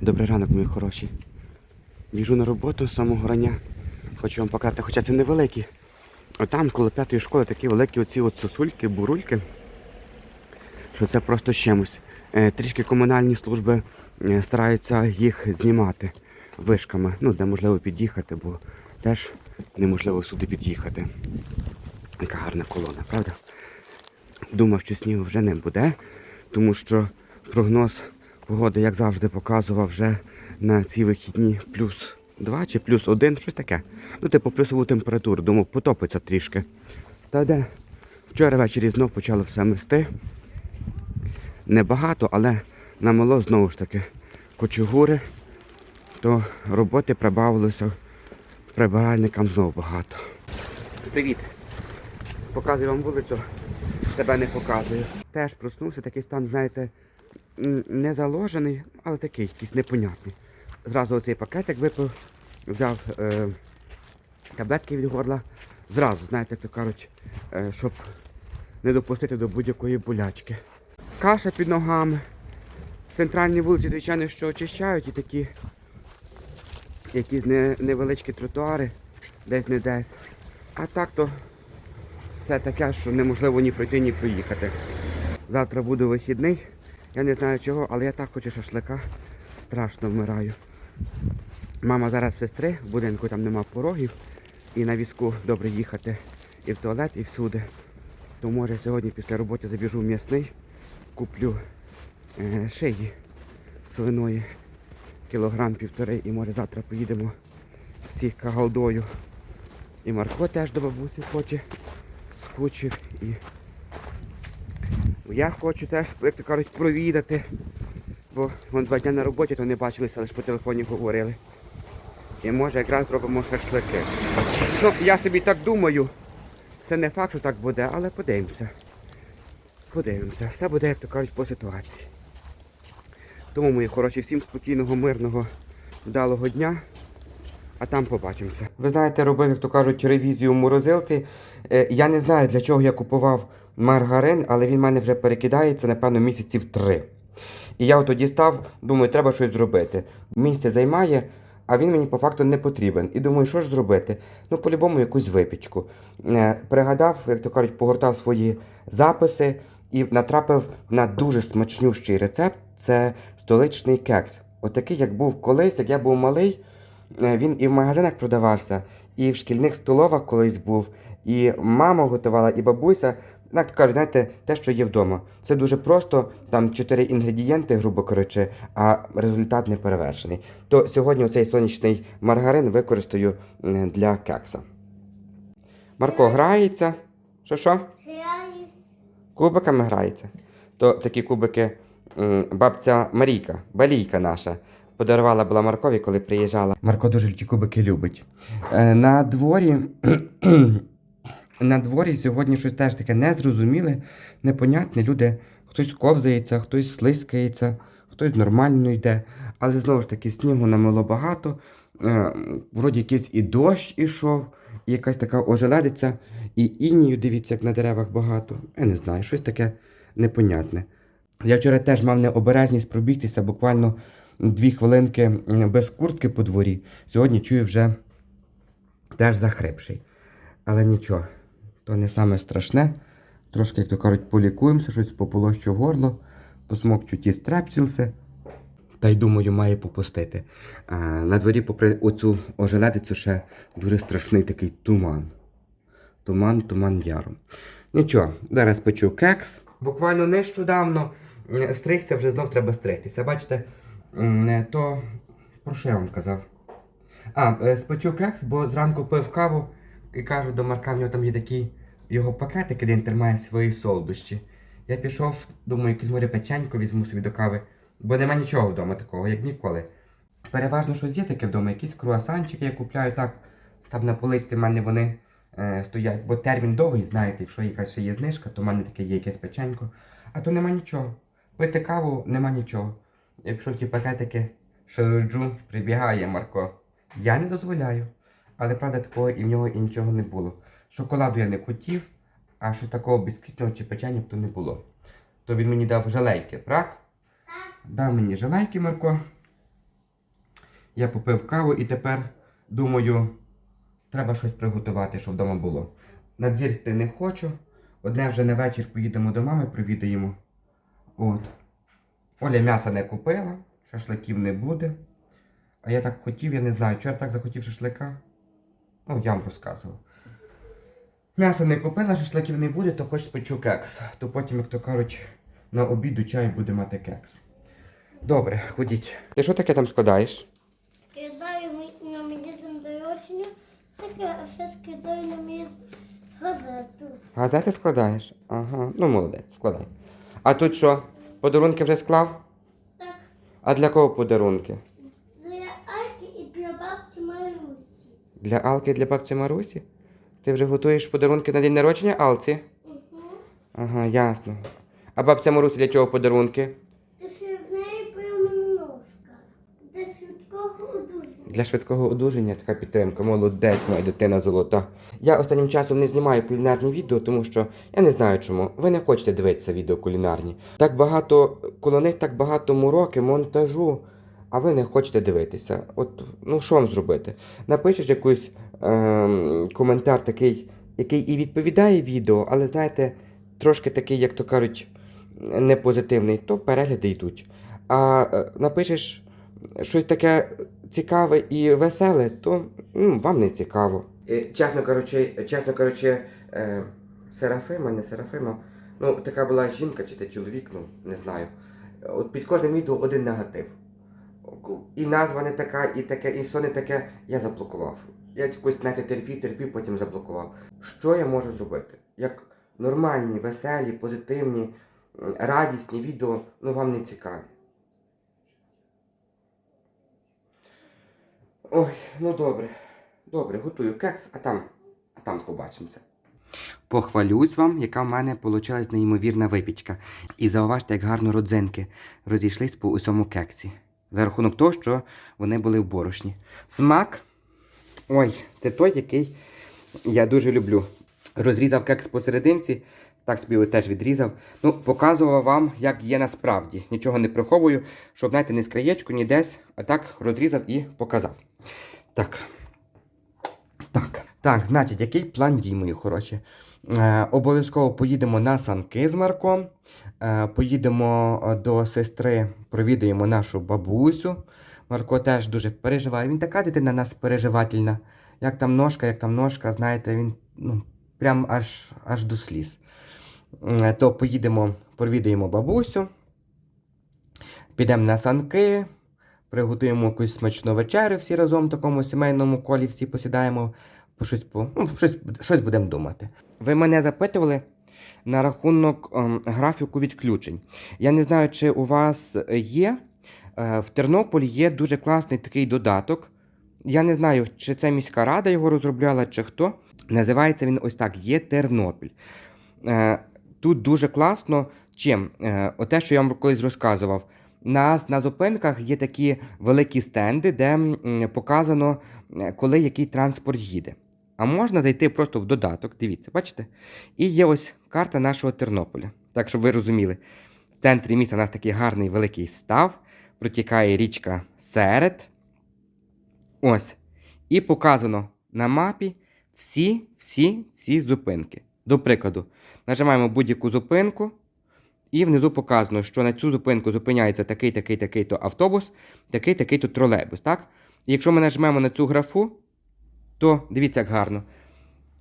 Добрий ранок, мої хороші. Біжу на роботу з самого рання. Хочу вам показати, хоча це невеликі. Там, коло п'ятої школи, такі великі оці от сосульки, бурульки, що це просто чимось. Е, Трішки комунальні служби е, стараються їх знімати вишками, ну, де можливо під'їхати, бо теж неможливо сюди під'їхати. Яка гарна колона, правда? Думав, що снігу вже не буде, тому що прогноз погоди, як завжди, показував вже на ці вихідні плюс 2 чи плюс 1, щось таке. Ну, типу, плюсову температуру, думав, потопиться трішки. Та де? Вчора ввечері знов почало все мести. Небагато, але намело знову ж таки кочугури, то роботи прибавилося прибиральникам знову багато. Привіт! Показую вам вулицю, себе не показую. Теж проснувся, такий стан, знаєте, не заложений, але такий якийсь непонятний. Зразу оцей пакетик випив, взяв е, таблетки від горла. Зразу, знаєте, як то кажуть, е, щоб не допустити до будь-якої болячки. Каша під ногами. Центральні вулиці, звичайно, що очищають і такі якісь не, невеличкі тротуари, десь не десь. А так то все таке, що неможливо ні пройти, ні проїхати. Завтра буде вихідний. Я не знаю чого, але я так хочу шашлика. Страшно вмираю. Мама зараз сестри, в будинку там нема порогів. І на візку добре їхати і в туалет, і всюди. То може сьогодні після роботи забіжу в м'ясний, куплю е, шиї свиної кілограм півтори і може завтра поїдемо всіх кагалдою. І Марко теж до бабусі хоче, скучив і я хочу теж, як то кажуть, провідати. Бо вон два дні на роботі, то не бачилися, лише по телефоні говорили. І може якраз зробимо шашлики. Ну, я собі так думаю. Це не факт, що так буде, але подивимося. Подивимося. Все буде, як то кажуть, по ситуації. Тому, мої хороші, всім спокійного, мирного, вдалого дня. А там побачимося. Ви знаєте, робив, як то кажуть, ревізію в морозилці. Е, я не знаю, для чого я купував маргарин, але він в мене вже перекидається, напевно, місяців три. І я тоді став, думаю, треба щось зробити. Місце займає, а він мені по факту не потрібен. І думаю, що ж зробити? Ну, по-любому, якусь випічку. Е, пригадав, як то кажуть, погортав свої записи і натрапив на дуже смачнющий рецепт. Це столичний кекс. Отакий, як був колись, як я був малий. Е, Він і в магазинах продавався, і в шкільних столовах колись був, і мама готувала, і бабуся. Так кажуть, знаєте, те, що є вдома. Це дуже просто, там чотири інгредієнти, грубо кажучи, а результат не перевершений. То сьогодні оцей сонячний маргарин використаю для кекса. Марко грається. Що що? Граюсь. Кубиками грається. То такі кубики бабця Марійка, балійка наша, подарувала була Маркові, коли приїжджала. Марко дуже ті кубики любить. Е, на дворі. На дворі сьогодні щось теж таке незрозуміле, непонятне. Люди, хтось ковзається, хтось слизькається, хтось нормально йде. Але знову ж таки, снігу намило багато. Е, вроді якийсь і дощ ішов, і якась така ожеледиця, і інію, дивіться, як на деревах багато. Я не знаю, щось таке непонятне. Я вчора теж мав необережність пробігтися буквально дві хвилинки без куртки по дворі. Сьогодні чую вже теж захрипший. Але нічого, то не саме страшне. Трошки, як то кажуть, полікуємося, щось пополощу горло, посмокчу ті стрепсілси. Та й думаю, має попустити. А, на дворі, попри оцю ожеледицю, ще дуже страшний такий туман. Туман, туман яром. Нічого, зараз печу кекс. Буквально нещодавно стригся, вже знов треба стригтися. Бачите, то про що я вам казав? А, е, спечу кекс, бо зранку пив каву і кажу до Марка, в нього там є такий його пакетик, де він тримає свої солодощі. Я пішов, думаю, якусь море печенько візьму собі до кави, бо нема нічого вдома такого, як ніколи. Переважно щось є таке вдома, якісь круасанчики я купляю так. Там на поличці в мене вони е, стоять, бо термін довгий, знаєте, якщо якась ще є знижка, то в мене таке є якесь печенько. А то нема нічого. Пити каву нема нічого. Якщо в ті пакетики шаруджу, прибігає Марко. Я не дозволяю. Але правда такого і в нього і нічого не було. Шоколаду я не хотів, а що такого бісквітного чи печення то не було. То він мені дав жалейки, правда? Дав мені жалейки, Марко. Я попив каву і тепер думаю, треба щось приготувати, щоб вдома було. На двір йти не хочу. Одне вже на вечір поїдемо до мами, провідаємо. От. Оля м'яса не купила, шашликів не буде. А я так хотів, я не знаю, чого я так захотів шашлика. Ну, я вам розказував. М'ясо не купила, шашликів не буде, то хоч спечу кекс. То потім, як то кажуть, на обіду чай буде мати кекс. Добре, ходіть. Ти що таке там складаєш? Кидаю на мені день народження, таке, а ще скидаю на мені газету. Газети складаєш? Ага, ну молодець, складай. А тут що? Подарунки вже склав? Так, А для кого подарунки? для Айки і для бабці Марусі. Для Алки і для бабці Марусі? Ти вже готуєш подарунки на день народження Алці? Угу. Ага, ясно. А бабця Марусі для чого подарунки? Ти ще в неї ножка. Для швидкого одужання. Для швидкого одужання така підтримка. Молодець, моя дитина золота. Я останнім часом не знімаю кулінарні відео, тому що я не знаю чому. Ви не хочете дивитися відео кулінарні. Так багато коло них так багато мороки, монтажу, а ви не хочете дивитися. От ну що вам зробити? Напишеш якийсь ем, коментар такий, який і відповідає відео, але знаєте, трошки такий, як то кажуть, не позитивний, то перегляди йдуть. А е, напишеш щось таке цікаве і веселе, то ну, вам не цікаво. Чесно кажучи, чесно кажучи, е, Серафима, не Серафима, ну така була жінка чи ти чоловік, ну не знаю. От під кожним відео один негатив. І назва не така, і таке, і все не таке, я заблокував. Я якось знаєте, терпів, терпів, потім заблокував. Що я можу зробити? Як нормальні, веселі, позитивні, радісні відео, ну вам не цікаві. Ой, ну добре. Добре, готую кекс, а там, а там побачимося. Похвалюсь вам, яка в мене вийшла неймовірна випічка. І зауважте, як гарно родзинки розійшлись по усьому кексі. За рахунок того, що вони були в борошні. Смак. Ой, це той, який я дуже люблю. Розрізав кекс посерединці, так собі його теж відрізав. Ну, показував вам, як є насправді. Нічого не приховую, щоб, знаєте, не з краєчку, ні десь, а так розрізав і показав. Так. Так. Так, значить, який план дій, мої хороші? Е, обов'язково поїдемо на санки з Марком. Е, поїдемо е, до сестри, провідаємо нашу бабусю. Марко теж дуже переживає. Він така дитина нас переживательна. Як там ножка, як там ножка, знаєте, він ну, прям аж, аж до сліз. Е, То поїдемо, провідаємо бабусю. Підемо на санки, приготуємо якусь смачну вечерю всі разом в такому сімейному колі, всі посідаємо, по щось, ну, щось, щось будемо думати. Ви мене запитували на рахунок ем, графіку відключень. Я не знаю, чи у вас є. Е, в Тернополі є дуже класний такий додаток. Я не знаю, чи це міська рада його розробляла, чи хто. Називається він ось так: є Тернопіль. Е, Тут дуже класно. Чим? Е, Оте, що я вам колись розказував. Нас на зупинках є такі великі стенди, де показано, коли який транспорт їде. А можна зайти просто в додаток, дивіться, бачите? І є ось карта нашого Тернополя. Так, щоб ви розуміли, в центрі міста у нас такий гарний великий став, протікає річка Серед. Ось. І показано на мапі всі, всі, всі зупинки. До прикладу, нажимаємо будь-яку зупинку, і внизу показано, що на цю зупинку зупиняється такий, такий, такий то автобус, такий, такий то тролейбус. Так? І якщо ми нажмемо на цю графу, то дивіться, як гарно.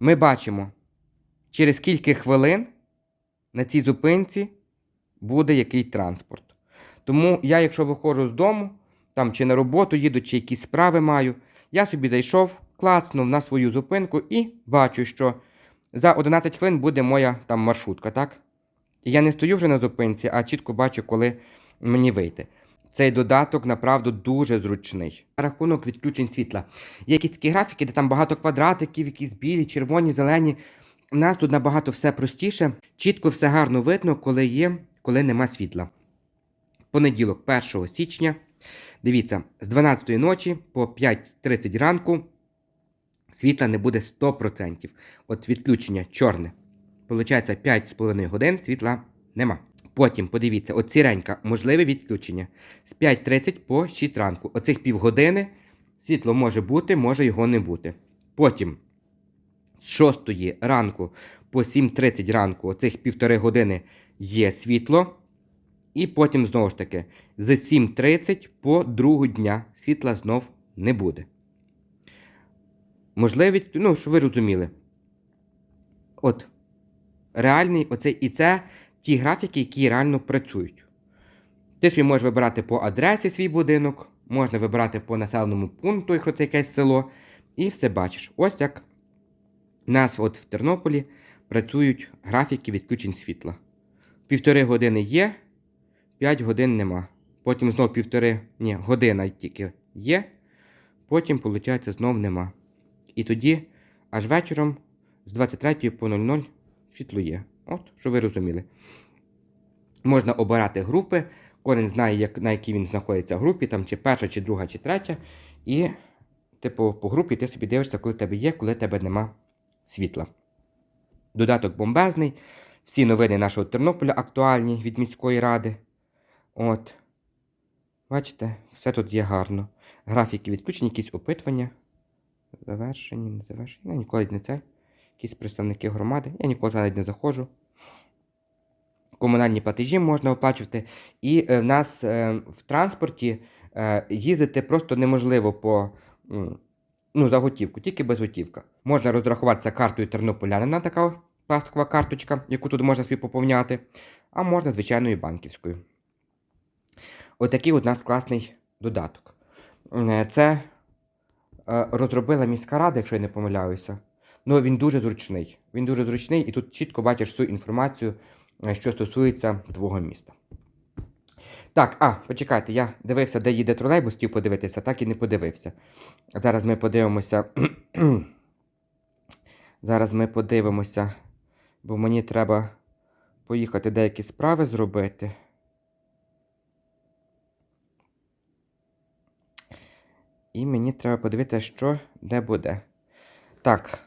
Ми бачимо, через кілька хвилин на цій зупинці буде який транспорт. Тому я, якщо виходжу з дому, там чи на роботу їду, чи якісь справи маю, я собі зайшов, клацнув на свою зупинку і бачу, що за 11 хвилин буде моя там маршрутка, так? І я не стою вже на зупинці, а чітко бачу, коли мені вийти. Цей додаток направду дуже зручний. На рахунок відключень світла. Є якісь такі графіки, де там багато квадратиків, якісь білі, червоні, зелені. У нас тут набагато все простіше. Чітко все гарно видно, коли є, коли нема світла. Понеділок, 1 січня. Дивіться, з 12 ночі по 5.30 ранку світла не буде 100%. От відключення чорне. Получається 5,5 годин світла нема. Потім подивіться, от сіренька, можливе відключення з 5.30 по 6 ранку. Оцих півгодини Світло може бути, може його не бути. Потім з 6 ранку по 7.30 ранку, оцих півтори години є світло. І потім знову ж таки з 7.30 по 2 дня світла знов не буде. Можливість, ну, що ви розуміли. От, реальний оцей, і це ті графіки, які реально працюють. Ти ж можеш вибирати по адресі свій будинок, можна вибирати по населеному пункту, якщо це якесь село, і все бачиш. Ось як у нас от в Тернополі працюють графіки відключень світла. Півтори години є, 5 годин нема. Потім знов півтори, ні, година тільки є, потім, виходить, знов нема. І тоді аж вечором з 23 по 00 світло є. От, що ви розуміли. Можна обирати групи, кожен знає, як, на якій він знаходиться в групі, там чи перша, чи друга, чи третя. І, типу, по групі ти собі дивишся, коли тебе є, коли тебе нема світла. Додаток бомбезний. Всі новини нашого Тернополя актуальні від міської ради. От. Бачите, все тут є гарно. Графіки відключені, якісь опитування. Завершені, не завершені. Я ніколи не це. Якісь представники громади. Я ніколи навіть не заходжу. Комунальні платежі можна оплачувати. І е, в нас е, в транспорті е, їздити просто неможливо по ну, за готівку, тільки без готівка. Можна розрахуватися картою тернополянина, така пластикова карточка, яку тут можна собі поповняти, а можна звичайною банківською. Отакий от у нас класний додаток. Це розробила міська рада, якщо я не помиляюся. Ну, він дуже зручний. Він дуже зручний, і тут чітко бачиш всю інформацію, е, що стосується твого міста. Так, а, почекайте, я дивився, де їде тролейбус, хотів подивитися, так і не подивився. Зараз ми подивимося. Зараз ми подивимося, бо мені треба поїхати деякі справи зробити. І мені треба подивитися, що де буде. Так.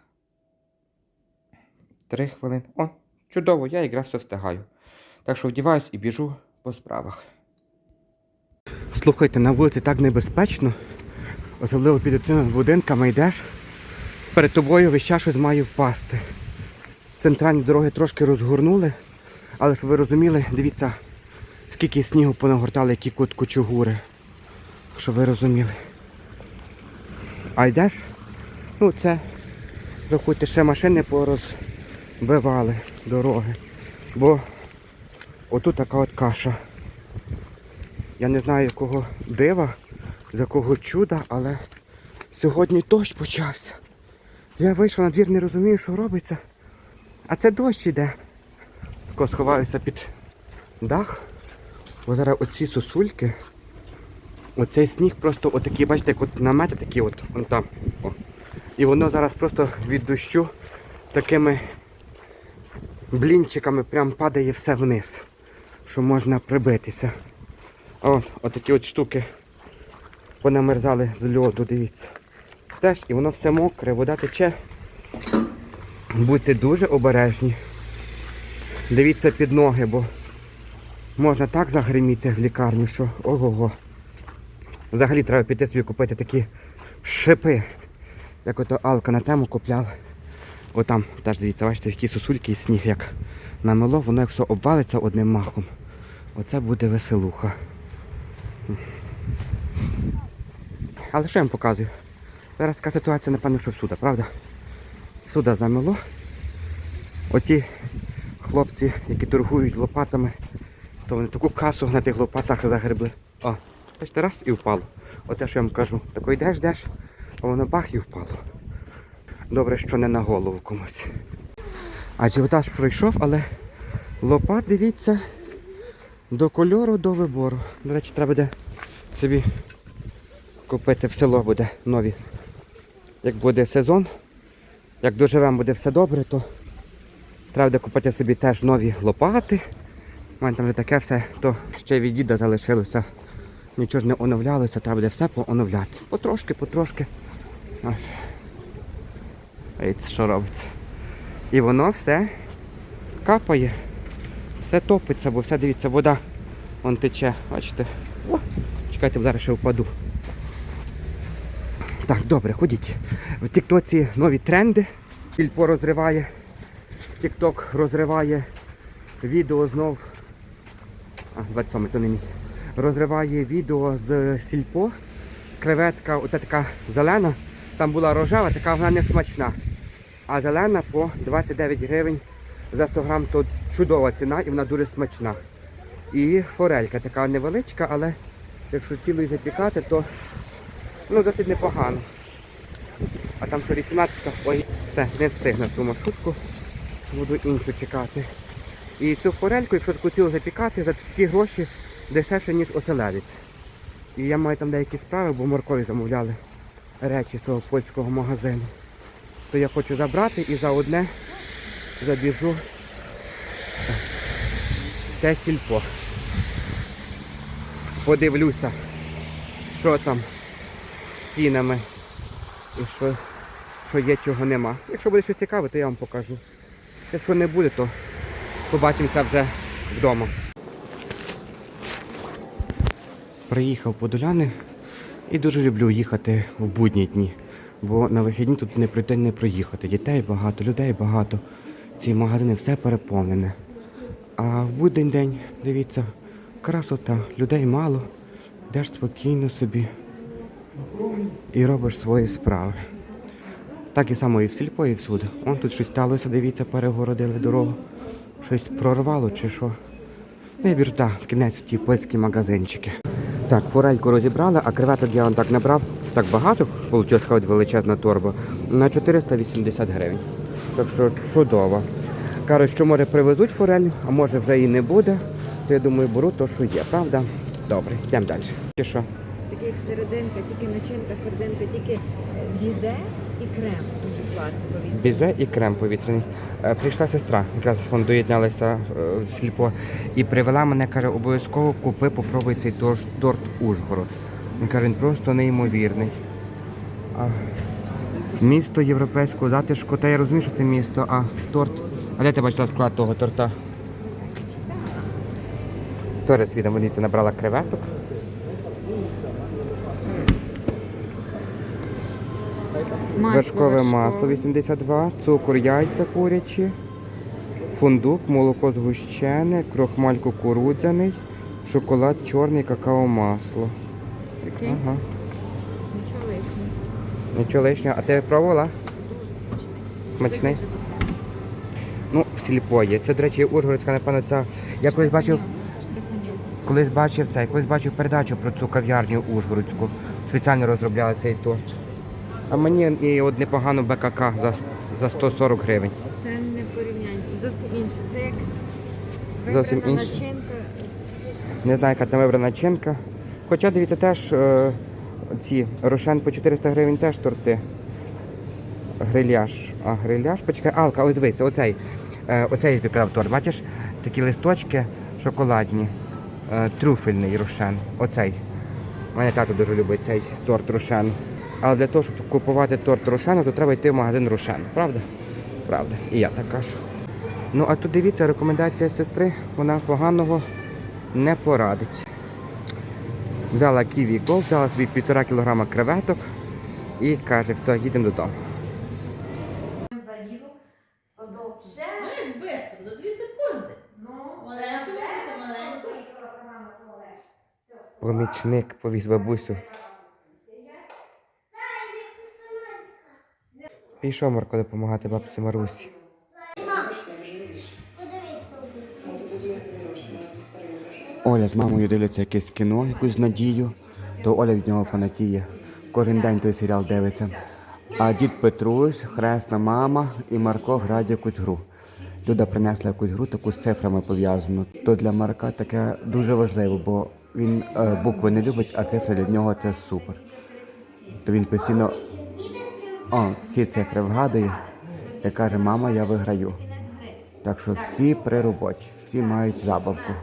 Три хвилини. О, чудово, я якраз все встигаю. Так що вдіваюсь і біжу по справах. Слухайте, на вулиці так небезпечно, особливо під цими будинками йдеш. Перед тобою весь час щось має впасти. Центральні дороги трошки розгорнули, але щоб ви розуміли, дивіться, скільки снігу понагортали, які кут кучугури. Щоб ви розуміли. А йдеш? Ну це, рахуйте, ще машини порозбивали дороги. Бо отут така от каша. Я не знаю якого дива, з якого чуда, але сьогодні дощ почався. Я вийшов на двір, не розумію, що робиться. А це дощ іде. Тако сховаюся під дах. Бо зараз оці сосульки. Оцей сніг просто отакий, бачите, як от намети такі от, вон там. О. І воно зараз просто від дощу такими блінчиками прям падає все вниз. Що можна прибитися. О, отакі от штуки понамерзали з льоду, дивіться. Теж і воно все мокре, вода тече. Будьте дуже обережні. Дивіться під ноги, бо можна так загриміти в лікарню, що ого-го. Взагалі треба піти собі купити такі шипи, як ото Алка на тему купляла. Отам теж дивіться, бачите, які сосульки і сніг як намело, воно як обвалиться одним махом. Оце буде веселуха. Але що я вам показую? Зараз така ситуація, напевно, що всюди, правда? Всюди замело. Оті хлопці, які торгують лопатами, то вони таку касу на тих лопатах загребли. О, бачите, раз і впало. Оте, що я вам кажу, тако йдеш, йдеш, а воно бах і впало. Добре, що не на голову комусь. Адже вода пройшов, але лопат, дивіться, до кольору, до вибору. До речі, треба буде собі купити в село буде нові. Як буде сезон, як доживемо буде все добре, то треба буде купити собі теж нові лопати. У мене там вже таке все, то ще від діда залишилося. Нічого ж не оновлялося, треба буде все пооновляти. Потрошки, потрошки. Ось. Ось що робиться. І воно все капає, все топиться, бо все дивіться, вода вон тече, бачите. О, чекайте, зараз ще впаду. Так, добре, ходіть. В Тіктоці нові тренди. Сільпо розриває. Тікток розриває відео знов. А, 27 то не мій. Розриває відео з сільпо. Креветка, оця така зелена. Там була рожева, така вона не смачна. А зелена по 29 гривень за 100 грам, то чудова ціна і вона дуже смачна. І форелька така невеличка, але якщо цілою запікати, то ну, досить непогано. А там що 18 ой, все, не встигну ту маршрутку. Буду іншу чекати. І цю форельку, якщо таку цілу запікати, за такі гроші дешевше, ніж оселедець. І я маю там деякі справи, бо Маркові замовляли речі з того польського магазину. То я хочу забрати і за одне забіжу те сільпо. Подивлюся, що там з цінами і що, що є, чого нема. Якщо буде щось цікаве, то я вам покажу. Якщо не буде, то побачимося вже вдома. Приїхав по Доляни і дуже люблю їхати в будні дні. Бо на вихідні тут не пройти, не проїхати. Дітей багато, людей багато. Ці магазини все переповнене. А в будень день, дивіться, красота, людей мало, йдеш спокійно собі і робиш свої справи. Так і само і в сільпо, і всюди. Он тут щось сталося, дивіться, перегородили дорогу. Щось прорвало чи що. Вибір, так, кінець ті польські магазинчики. Так, форельку розібрали, а креветок я вам так набрав. Так багато, вийшла хоч величезна торба, на 480 гривень. Так що чудово. Кажуть, що може привезуть форель, а може вже і не буде. То я думаю, беру то, що є, правда? Добре, йдемо далі. І що? Таке як серединка, тільки начинка, серединка, тільки е, бізе і крем. Дуже класний, він Бізе і крем повітряний. Е, Прийшла сестра, якраз вон доєдналася е, в і привела мене, каже, обов'язково купи, попробуй цей торт, торт Ужгород. Він каже, він просто неймовірний. А, місто європейського затишку, та я розумію, що це місто, а торт. А де ти бачила склад того торта? Торис від амуніції набрала креветок. Вершкове масло 82, цукор, яйця курячі, фундук, молоко згущене, крохмаль кукурудзяний, шоколад чорний, какао масло. Такий Ага. нічого лишнього. Нічого лишнього. А ти пробувала? Смачний? Дуже Ну, в сільпо є. Це, до речі, Ужгородська, напевно, ця. Я колись бачив, колись бачив цей, колись бачив передачу про цю кав'ярню Ужгородську. Спеціально розробляли цей торт. А мені і от непогано БКК за, за 140 гривень. Це не порівняння, це зовсім інше. Це як Зовсім вибрана інше. начинка. Не знаю, яка там вибрана чинка. Хоча, дивіться, теж е, ці рошен по 400 гривень теж торти. Гриляш. А гриляш, почекай, алка, ось дивися, оцей. Е, оцей я торт. Бачиш, такі листочки шоколадні. Е, трюфельний рошен. Оцей. Мене тато дуже любить цей торт рошен. Але для того, щоб купувати торт рошену, то треба йти в магазин рошен. Правда? Правда. І я так кажу. Ну а тут дивіться, рекомендація сестри, вона поганого не порадить. Взяла ківі гол, взяла собі півтора кілограма креветок і каже, все, їдемо додому. Ще як бистро, за 2 секунди. Маленько, маленько. Помічник повіз бабусю. Пішов Марко допомагати бабці Марусі. Оля з мамою дивляться якесь кіно, якусь надію, то Оля від нього фанатіє. Кожен день той серіал дивиться. А дід Петрусь, хресна мама і Марко грають якусь гру. Люда принесла якусь гру, таку з цифрами пов'язану. То для Марка таке дуже важливо, бо він е, букви не любить, а цифри для нього це супер. То він постійно о, всі цифри вгадує і каже, мама, я виграю. Так що всі при роботі, всі мають забавку.